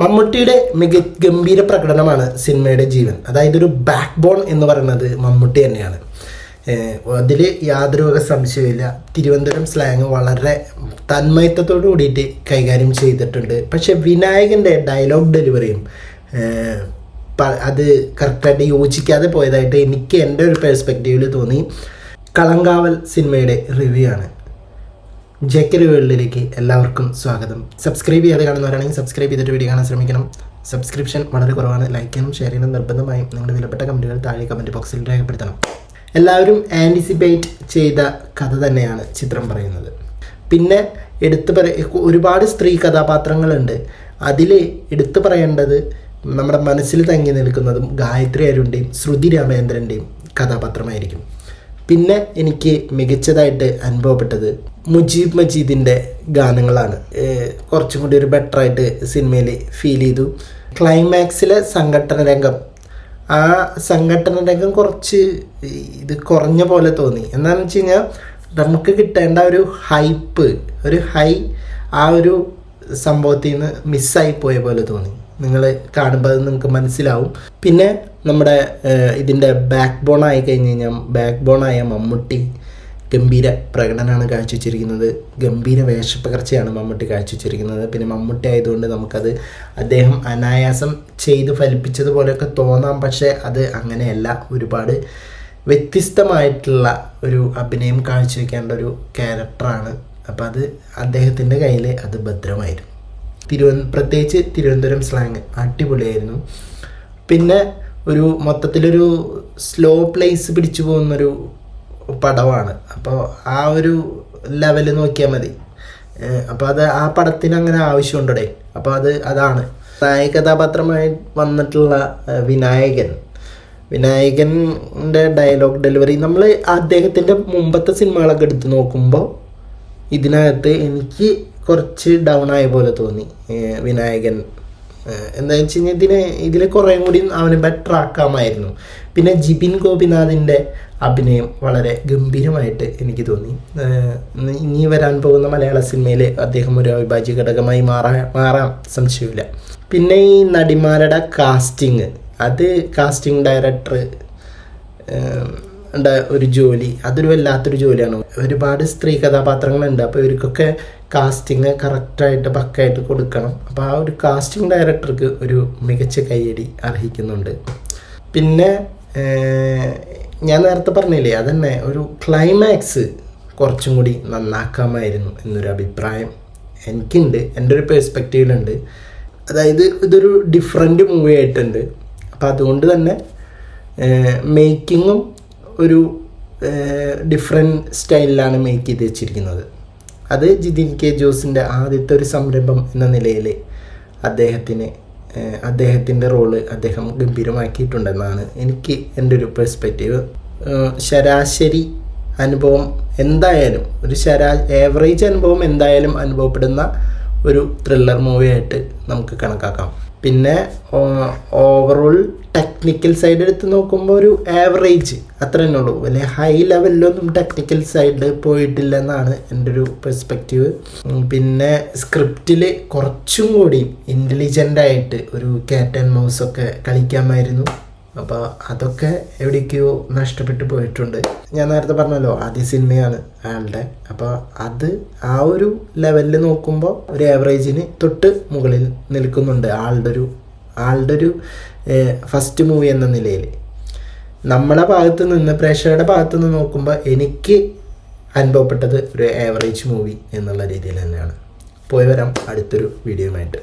മമ്മൂട്ടിയുടെ മിക ഗംഭീര പ്രകടനമാണ് സിനിമയുടെ ജീവൻ. അതായത് ഒരു ബാക്ക് ബോൺ എന്ന് പറയുന്നത് മമ്മൂട്ടി തന്നെയാണ്. അതിൽ യാതൊരു വക സംശയമില്ല തിരുവനന്തപുരം സ്ലാങ് വളരെ തന്മയത്വത്തോടു കൂടിയിട്ട് കൈകാര്യം ചെയ്തിട്ടുണ്ട്. പക്ഷെ വിനായകന്റെ ഡയലോഗ് ഡെലിവറിയും അത് കറക്റ്റായിട്ട് യോജിക്കാതെ പോയതായിട്ട് എനിക്ക് എന്റെ ഒരു പെർസ്പെക്റ്റീവിൽ തോന്നി. കളങ്കാവൽ സിനിമയുടെ റിവ്യൂ ആണ്. ജെക്കറി വേൾഡിലേക്ക് എല്ലാവർക്കും സ്വാഗതം. സബ്സ്ക്രൈബ് ചെയ്യാതെ കാണുന്നവരാണെങ്കിൽ സബ്സ്ക്രൈബ് ചെയ്തിട്ട് വീഡിയോ കാണാൻ ശ്രമിക്കണം. സബ്സ്ക്രിപ്ഷൻ വളരെ കുറവാണ്. ലൈക്ക് ചെയ്യണം ഷെയർ ചെയ്യണം നിർബന്ധമായും നിങ്ങളുടെ വിലപ്പെട്ട കമന്റുകൾ താഴെ കമന്റ് ബോക്സിൽ രേഖപ്പെടുത്തണം. എല്ലാവരും ആന്റിസിപ്പേറ്റ് ചെയ്ത കഥ തന്നെയാണ് ചിത്രം പറയുന്നത്. പിന്നെ എടുത്തു പറ ഒരുപാട് സ്ത്രീ കഥാപാത്രങ്ങളുണ്ട്. അതിൽ എടുത്തു പറയേണ്ടത് നമ്മുടെ മനസ്സിൽ തങ്ങി നിൽക്കുന്നതും ഗായത്രി അരുണിന്റെയും ശ്രുതി രാമേന്ദ്രന്റെയും കഥാപാത്രമായിരിക്കും. പിന്നെ എനിക്ക് മികച്ചതായിട്ട് അനുഭവപ്പെട്ടത് മുജീബ് മജീദിന്റെ ഗാനങ്ങളാണ്. കുറച്ചും കൂടി ഒരു ബെറ്റർ ആയിട്ട് സിനിമയിൽ ഫീൽ ചെയ്തു. ക്ലൈമാക്സിലെ സംഘടന രംഗം. ആ സംഘടന രംഗം കുറച്ച് ഇത് കുറഞ്ഞ പോലെ തോന്നി. എന്താണെന്ന് വെച്ച് കഴിഞ്ഞാൽ നമുക്ക് കിട്ടേണ്ട ഒരു ഹൈപ്പ് ഒരു ഹൈ ആ ഒരു സംഭവത്തിൽ നിന്ന് മിസ്സായി പോയ പോലെ തോന്നി. നിങ്ങൾ കാണുമ്പോൾ അത് നിങ്ങൾക്ക് മനസ്സിലാവും. പിന്നെ നമ്മുടെ ഇതിന്റെ ബാക്ക് ബോൺ ആയി കഴിഞ്ഞ് കഴിഞ്ഞാൽ ബാക്ക് ബോൺ ആയ മമ്മൂട്ടി ഗംഭീര പ്രകടനമാണ് കാഴ്ചവെച്ചിരിക്കുന്നത്. ഗംഭീര വേഷപ്പകർച്ചയാണ് മമ്മൂട്ടി കാഴ്ചവെച്ചിരിക്കുന്നത്. പിന്നെ മമ്മൂട്ടി ആയതുകൊണ്ട് നമുക്കത് അദ്ദേഹം അനായാസം ചെയ്ത് ഫലിപ്പിച്ചതുപോലെയൊക്കെ തോന്നാം. പക്ഷേ അത് അങ്ങനെയല്ല. ഒരുപാട് വ്യത്യസ്തമായിട്ടുള്ള ഒരു അഭിനയം കാഴ്ചവെക്കേണ്ട ഒരു ക്യാരക്ടറാണ് അപ്പോൾ അത് അദ്ദേഹത്തിന്റെ കയ്യിൽ അത് ഭദ്രമായിരുന്നു. തിരുവ പ്രത്യേകിച്ച് തിരുവനന്തപുരം സ്ലാങ് അടിപൊളിയായിരുന്നു. പിന്നെ ഒരു മൊത്തത്തിലൊരു സ്ലോ പ്ലേസ് പിടിച്ചു പോകുന്നൊരു പടമാണ് അപ്പോൾ ആ ഒരു ലെവൽ നോക്കിയാൽ മതി. അപ്പോൾ അത് ആ പടത്തിന് അങ്ങനെ ആവശ്യമുണ്ടോടെ? അപ്പോൾ അത് അതാണ്. നായക കഥാപാത്രമായി വന്നിട്ടുള്ള വിനായകൻ. വിനായകന്റെ ഡയലോഗ് ഡെലിവറി നമ്മൾ അദ്ദേഹത്തിന്റെ മുമ്പത്തെ സിനിമകളൊക്കെ എടുത്ത് നോക്കുമ്പോൾ ഇതിനകത്ത് എനിക്ക് കുറച്ച് ഡൗൺ ആയ പോലെ തോന്നി വിനായകൻ. എന്താണെന്ന് വെച്ച് കഴിഞ്ഞാൽ ഇതിനെ ഇതിൽ കുറേ കൂടി അവന് ബെറ്റർ ആക്കാമായിരുന്നു പിന്നെ ജിബിൻ ഗോപിനാഥിന്റെ അഭിനയം വളരെ ഗംഭീരമായിട്ട് എനിക്ക് തോന്നി. ഇനി- വരാൻ പോകുന്ന മലയാള സിനിമയിൽ അദ്ദേഹം ഒരു അവിഭാജ്യ ഘടകമായി മാറാ മാറാം സംശയമില്ല പിന്നെ ഈ നടിമാരുടെ കാസ്റ്റിങ് അത് കാസ്റ്റിംഗ് ഡയറക്ടർ ഒരു ജോലി. അതൊരു വല്ലാത്തൊരു ജോലിയാണ്. ഒരുപാട് സ്ത്രീ കഥാപാത്രങ്ങളുണ്ട്. അപ്പോൾ ഇവർക്കൊക്കെ കാസ്റ്റിംഗ് കറക്റ്റായിട്ട് പക്കായിട്ട് കൊടുക്കണം. അപ്പോൾ ആ ഒരു കാസ്റ്റിംഗ് ഡയറക്ടർക്ക് ഒരു മികച്ച കയ്യടി അർഹിക്കുന്നുണ്ട്. പിന്നെ ഞാൻ നേരത്തെ പറഞ്ഞില്ലേ അതന്നെ ഒരു ക്ലൈമാക്സ് കുറച്ചും കൂടി നന്നാക്കാമായിരുന്നു എന്നൊരു അഭിപ്രായം എനിക്കുണ്ട്. എന്റെ ഒരു പേഴ്സ്പെക്റ്റീവിലുണ്ട് അതായത് ഇതൊരു ഡിഫറെന്റ് മൂവി ആയിട്ടുണ്ട്. അപ്പോൾ അതുകൊണ്ട് തന്നെ മേക്കിങ്ങും ഒരു ഡിഫറെന്റ് സ്റ്റൈലിലാണ് മേക്ക് ചെയ്ത് വെച്ചിരിക്കുന്നത്. അത് ജിതിൻ കെ ജോസിന്റെ ആദ്യത്തെ ഒരു സംരംഭം എന്ന നിലയിൽ അദ്ദേഹത്തിന് അദ്ദേഹത്തിന്റെ റോൾ അദ്ദേഹം ഗംഭീരമാക്കിയിട്ടുണ്ടെന്നാണ് എനിക്ക് എന്റെ ഒരു പെർസ്പെക്റ്റീവ് ശരാശരി അനുഭവം എന്തായാലും ഒരു ശരാ ഏവറേജ് അനുഭവം എന്തായാലും അനുഭവപ്പെടുന്ന ഒരു ത്രില്ലർ മൂവിയായിട്ട് നമുക്ക് കണക്കാക്കാം. പിന്നെ ഓവറോൾ ടെക്നിക്കൽ സൈഡ് എടുത്ത് നോക്കുമ്പോൾ ഒരു ആവറേജ് അത്ര തന്നെ ഉള്ളൂ. വലിയ ഹൈ ലെവലിലൊന്നും ടെക്നിക്കൽ സൈഡിൽ പോയിട്ടില്ല എന്നാണ് എന്റെ ഒരു പെർസ്പെക്റ്റീവ് പിന്നെ സ്ക്രിപ്റ്റിൽ കുറച്ചും കൂടി ഇന്റലിജന്റ് ആയിട്ട് ഒരു ക്യാറ്റ് ആൻഡ് മൗസ് ഒക്കെ കളിക്കാമായിരുന്നു. അപ്പോൾ അതൊക്കെ എവിടേക്കോ നഷ്ടപ്പെട്ടു പോയിട്ടുണ്ട്. ഞാൻ നേരത്തെ പറഞ്ഞല്ലോ ആദ്യ സിനിമയാണ് അയാളുടെ. അപ്പോൾ അത് ആ ഒരു ലെവലിൽ നോക്കുമ്പോൾ ഒരു ആവറേജിന് തൊട്ട് മുകളിൽ നിൽക്കുന്നുണ്ട് ആളുടെ ഒരു ആളുടെ ഒരു ഫസ്റ്റ് മൂവി എന്ന നിലയിൽ. നമ്മളെ ഭാഗത്ത് നിന്ന് പ്രേക്ഷകരുടെ ഭാഗത്ത് നിന്ന് നോക്കുമ്പോൾ എനിക്ക് അനുഭവപ്പെട്ടത് ഒരു ആവറേജ് മൂവി എന്നുള്ള രീതിയിൽ തന്നെയാണ്. പോയി വരാം അടുത്തൊരു വീഡിയോയുമായിട്ട്